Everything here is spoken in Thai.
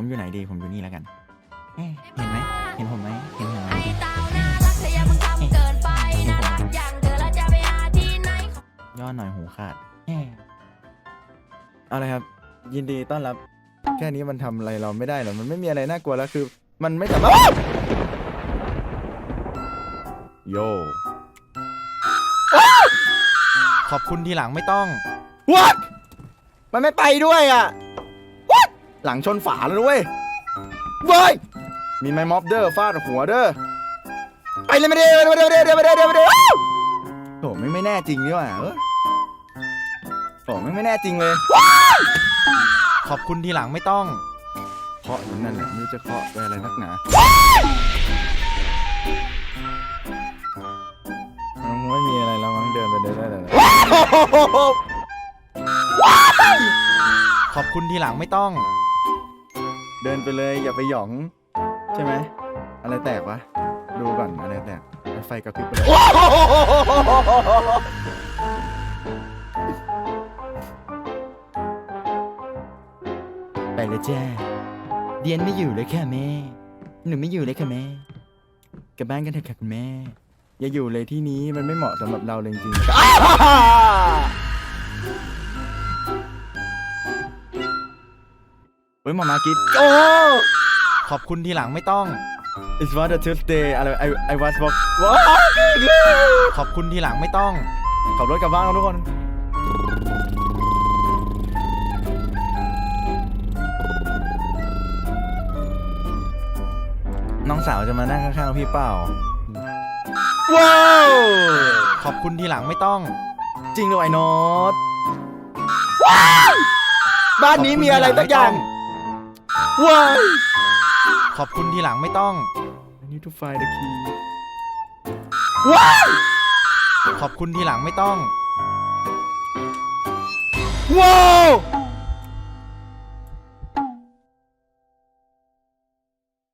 ผมอยู่ไหนดี ผมอยู่นี่แล้วกันเอ๊ะเห็นไหม เห็นผมไหมเห็นผมไหม ไอ้เต้าน่ารักเธออย่าเพิ่งทำเกินไปน่ารักอย่างเธอแล้วจะไปหาที่ไหน ย่อหน่อยหูขาดเอ๊ะเอาเลยครับ ยินดีต้อนรับ แค่นี้มันทำอะไรเราไม่ได้หรอกมันไม่มีอะไรน่ากลัวแล้วคือ มันไม่สามารถโยขอบคุณทีหลังไม่ต้อง What มันไม่ไปด้วยอะ What หลังชนฝาแล้วนะเว้ยเว้ยมีไม้ม็อบเด้อฟาดหัวเด้อไปเลยไม่ได้ไม่ได้ไม่ได้ไม่ได้ไม่ได้ไม่ได้อ้าวโถไม่ไม่แน่จริงนี่หว่าเออโถไม่ไม่แน่จริงเลยขอบคุณทีหลังไม่ต้องเคาะอยู่นั่นแหละไม่รู้จะเคาะไปอะไรนักหนามันไม่มีอะไรแล้วมั้งเดินไปเดินได้เลยขอบคุณทีหลังไม่ต้อง เดินไปเลยอย่าไปหยอง ใช่ไหม อะไรแตกวะ ดูก่อนอะไรแตกไฟกระพริบไปเลยไปเลยจ้าเดียนไม่อยู่เลยค่ะแม่ หนูไม่อยู่เลยค่ะแม่ กลับบ้านกันเถอะค่ะคุณแม่ อย่าอยู่เลยที่นี้มันไม่เหมาะสำหรับเราเลยจริงๆ ฮ้ยหมามากิดโอ้ขอบคุณทีหลังไม่ต้อง It's what a Tuesday อะไร I I was walk ว้าขอบคุณทีหลังไม่ต้อง ขับรถกลับบ้านกันทุกคน น้องสาวจะมานั่งข้างๆพี่เปล่า ว้าว ขอบคุณทีหลังไม่ต้อง จริงด้วยไอ้โนตบ้านนี้มีอะไรสักอย่าง ว้าวขอบคุณทีหลังไม่ต้อง I need to find the key ว้าวขอบคุณทีหลังไม่ต้อง ว้าว